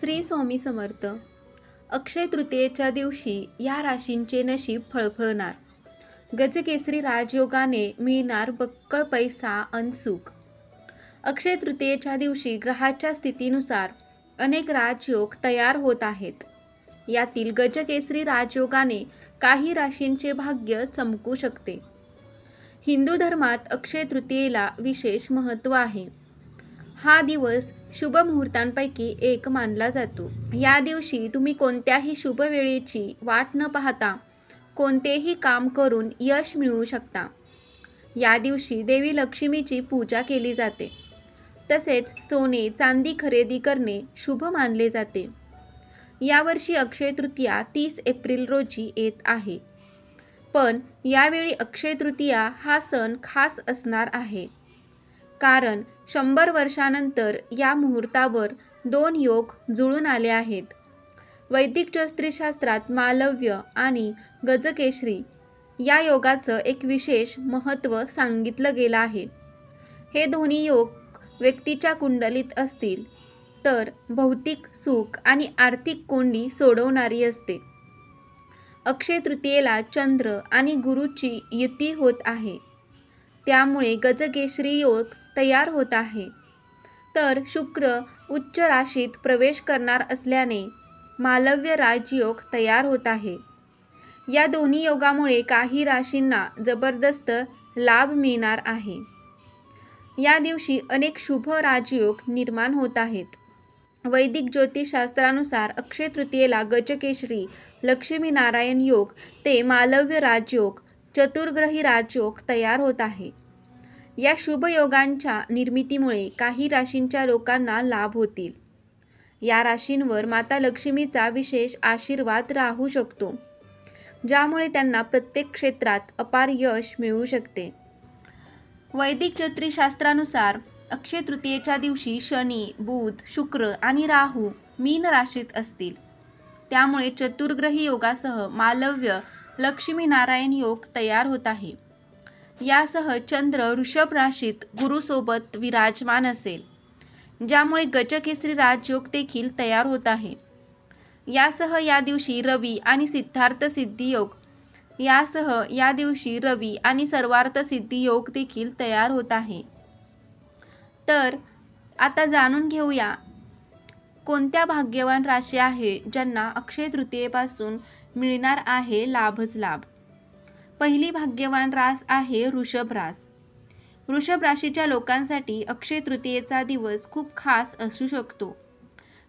श्री स्वामी समर्थ. अक्षय तृतीयेच्या दिवशी या राशींचे नशीब फळफळणार. गजकेसरी राजयोगाने मिळणार बक्कळ पैसा अनसुख अक्षय तृतीयेच्या दिवशी ग्रहाच्या स्थितीनुसार अनेक राजयोग तयार होत आहेत. यातील गजकेसरी राजयोगाने काही राशींचे भाग्य चमकू शकते. हिंदू धर्मात अक्षय तृतीयेला विशेष महत्त्व आहे. हा दिवस शुभ मुहूर्तांपैकी एक मानला जातो. या दिवशी तुम्ही कोणत्याही शुभ वेळेची वाट न पाहता कोणतेही काम करून यश मिळवू शकता. या दिवशी देवी लक्ष्मीची पूजा केली जाते. तसेच सोने चांदी खरेदी करणे शुभ मानले जाते. यावर्षी अक्षय तृतीया तीस एप्रिल रोजी येत आहे. पण यावेळी अक्षय तृतीया हा सण खास असणार आहे. कारण शंभर वर्षानंतर या मुहूर्तावर दोन योग जुळून आले आहेत. वैदिक ज्योतिषशास्त्रात मालव्य आणि गजकेशरी या योगाचं एक विशेष महत्त्व सांगितलं गेलं आहे. हे दोन्ही योग व्यक्तीच्या कुंडलीत असतील तर भौतिक सुख आणि आर्थिक कोंडी सोडवणारी असते. अक्षय तृतीयेला चंद्र आणि गुरुची युती होत आहे. त्यामुळे गजकेशरी योग तयार होत आहे. तर शुक्र उच्च राशीत प्रवेश करणार असल्याने मालव्य राजयोग तयार होत आहे. या दोन्ही योगामुळे काही राशींना जबरदस्त लाभ मिळणार आहे. या दिवशी अनेक शुभ राजयोग निर्माण होत आहेत. वैदिक ज्योतिषशास्त्रानुसार अक्षय तृतीयेला गजकेशरी लक्ष्मीनारायण योग ते मालव्य राजयोग चतुर्ग्रही राजयोग तयार होत आहे. या शुभ योगांच्या निर्मितीमुळे काही राशींच्या लोकांना लाभ होतील. या राशींवर माता लक्ष्मीचा विशेष आशीर्वाद राहू शकतो ज्यामुळे त्यांना प्रत्येक क्षेत्रात अपार यश मिळू शकते. वैदिक ज्योतिषशास्त्रानुसार अक्षय तृतीयेच्या दिवशी शनी बुध शुक्र आणि राहू मीन राशीत असतील. त्यामुळे चतुर्ग्रही योगासह मालव्य लक्ष्मीनारायण योग तयार होत आहे. यासह चंद्र ऋषभ राशीत गुरुसोबत विराजमान असेल. ज्यामुळे गजकेसरी राजयोग देखील तयार होत आहे. यासह या दिवशी रवी आणि सिद्धार्थ सिद्धी योग. यासह या दिवशी रवी आणि सर्वार्थ सिद्धी योग देखील तयार होत आहे. तर आता जाणून घेऊया कोणत्या भाग्यवान राशी आहे ज्यांना अक्षय तृतीयेपासून मिळणार आहे लाभच लाभ? पहिली भाग्यवान रास आहे वृषभ रास. वृषभ राशीच्या लोकांसाठी अक्षय तृतीयेचा दिवस खूप खास असू शकतो.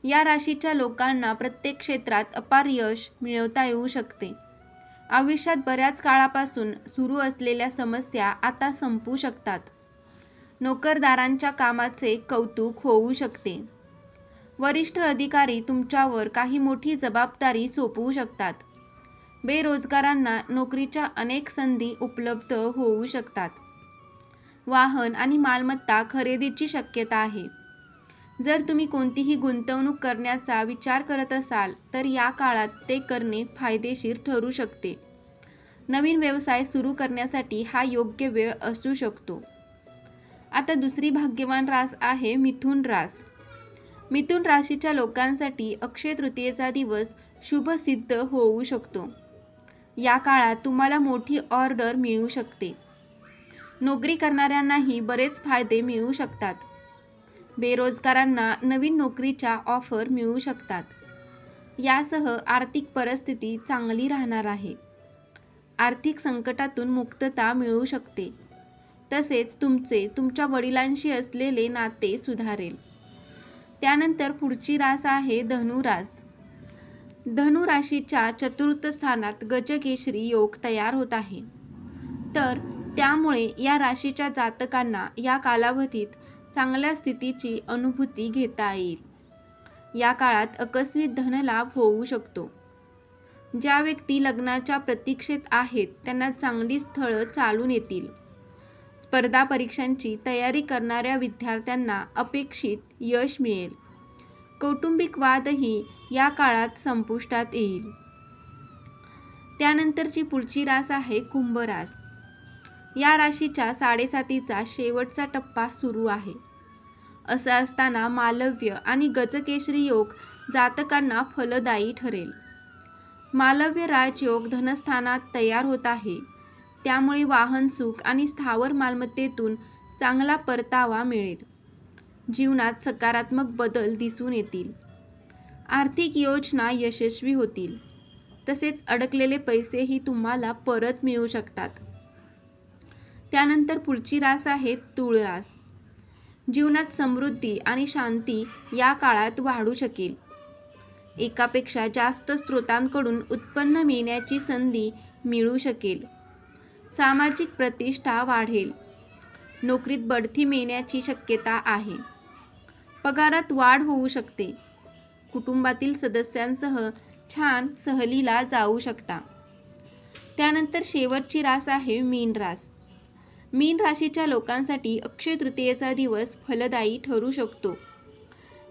या राशीच्या लोकांना प्रत्येक क्षेत्रात अपार यश मिळवता येऊ शकते. आयुष्यात बऱ्याच काळापासून सुरू असलेल्या समस्या आता संपू शकतात. नोकरदारांच्या कामाचे कौतुक होऊ शकते. वरिष्ठ अधिकारी तुमच्यावर काही मोठी जबाबदारी सोपवू शकतात. बेरोजगारांना नोकरीच्या अनेक संधी उपलब्ध होऊ शकतात. वाहन आणि मालमत्ता खरेदीची शक्यता आहे. जर तुम्ही कोणतीही गुंतवणूक करण्याचा विचार करत असाल तर या काळात ते करणे फायदेशीर ठरू शकते. नवीन व्यवसाय सुरू करण्यासाठी हा योग्य वेळ असू शकतो. आता दुसरी भाग्यवान रास आहे मिथुन रास. मिथुन राशीच्या लोकांसाठी अक्षय तृतीयेचा दिवस शुभसिद्ध होऊ शकतो. या काळात तुम्हाला मोठी ऑर्डर मिळू शकते. नोकरी करणाऱ्यांनाही बरेच फायदे मिळू शकतात. बेरोजगारांना नवीन नोकरीच्या ऑफर मिळू शकतात. यासह आर्थिक परिस्थिती चांगली राहणार आहे. आर्थिक संकटातून मुक्तता मिळू शकते. तसेच तुमचे तुमच्या वडिलांशी असलेले नाते सुधारेल. त्यानंतर पुढची रास आहे धनुरास. धनु राशीच्या चतुर्थ स्थानात गजकेशरी योग तयार होत आहे. तर त्यामुळे या राशीच्या जातकांना या कालावधीत चांगल्या स्थितीची अनुभूती घेता येईल. या काळात आकस्मिक धनलाभ होऊ शकतो. ज्या व्यक्ती लग्नाच्या प्रतीक्षेत आहेत त्यांना चांगली स्थळं चालून येतील. स्पर्धा परीक्षांची तयारी करणाऱ्या विद्यार्थ्यांना अपेक्षित यश मिळेल. कौटुंबिक वादही या काळात संपुष्टात येईल. त्यानंतरची पुढची रास आहे कुंभ रास या राशीच्या साडेसातीचा शेवटचा टप्पा सुरू आहे. असं असताना मालव्य आणि गजकेशरी योग जातकांना फलदायी ठरेल. मालव्य राजयोग धनस्थानात तयार होत आहे. त्यामुळे वाहन सुख आणि स्थावर मालमत्तेतून चांगला परतावा मिळेल. जीवनात सकारात्मक बदल दिसून येतील. आर्थिक योजना यशस्वी होतील. तसेच अडकलेले पैसेही तुम्हाला परत मिळू शकतात. त्यानंतर पुढची रास आहे तूळ रास. जीवनात समृद्धी आणि शांती या काळात वाढू शकेल. एकापेक्षा जास्त स्रोतांकडून उत्पन्न मिळण्याची संधी मिळू शकेल. सामाजिक प्रतिष्ठा वाढेल. नोकरीत बढती मिळण्याची शक्यता आहे. पगारात वाढ होऊ शकते. कुटुंबातील सदस्यांसह छान सहलीला जाऊ शकता. त्यानंतर शेवटची रास आहे मीन रास. मीन राशीच्या लोकांसाठी अक्षय तृतीयेचा दिवस फलदायी ठरू शकतो.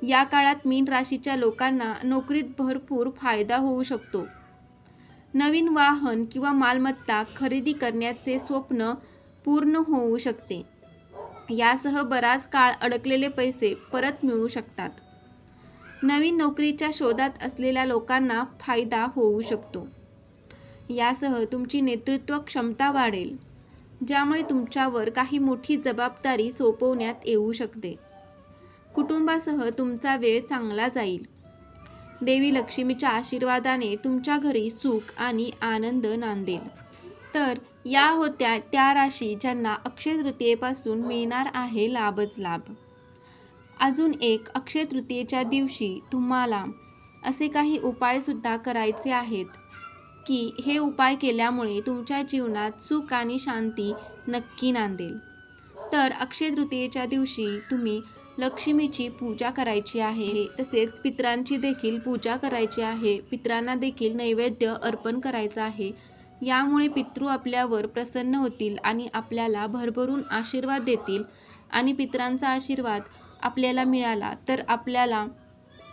या काळात मीन राशीच्या लोकांना नोकरीत भरपूर फायदा होऊ शकतो. नवीन वाहन किंवा मालमत्ता खरेदी करण्याचे स्वप्न पूर्ण होऊ शकते. यासह बराच काळ अडकलेले पैसे परत मिळू शकतात. नवीन नोकरीच्या शोधात असलेल्या लोकांना फायदा होऊ शकतो. यासह तुमची नेतृत्व क्षमता वाढेल ज्यामुळे तुमच्यावर काही मोठी जबाबदारी सोपवण्यात येऊ शकते. कुटुंबासह तुमचा वेळ चांगला जाईल. देवी लक्ष्मीच्या आशीर्वादाने तुमच्या घरी सुख आणि आनंद नांदेल. तर या होत्या त्या राशी ज्यांना अक्षय तृतीयेपासून मिळणार आहे लाभच लाभ. अजून एक अक्षय तृतीयेच्या दिवशी तुम्हाला असे काही उपायसुद्धा करायचे आहेत की हे उपाय केल्यामुळे तुमच्या जीवनात सुख आणि शांती नक्की नांदेल. तर अक्षय तृतीयेच्या दिवशी तुम्ही लक्ष्मीची पूजा करायची आहे तसेच पित्रांची देखील पूजा करायची आहे पित्रांना देखील नैवेद्य अर्पण करायचं आहे यामुळे पितृ आपल्यावर प्रसन्न होतील आणि आपल्याला भरभरून आशीर्वाद देतील. आणि पित्रांचा आशीर्वाद आपल्याला मिळाला तर आपल्याला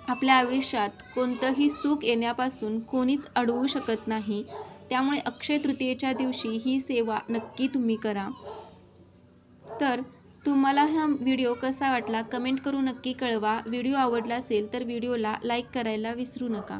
आपल्या आयुष्यात कोणतंही सुख येण्यापासून कोणीच अडवू शकत नाही. त्यामुळे अक्षय तृतीयेच्या दिवशी ही सेवा नक्की तुम्ही करा. तर तुम्हाला हा व्हिडिओ कसा वाटला कमेंट करून नक्की कळवा. व्हिडिओ आवडला असेल तर व्हिडिओला लाईक करायला विसरू नका.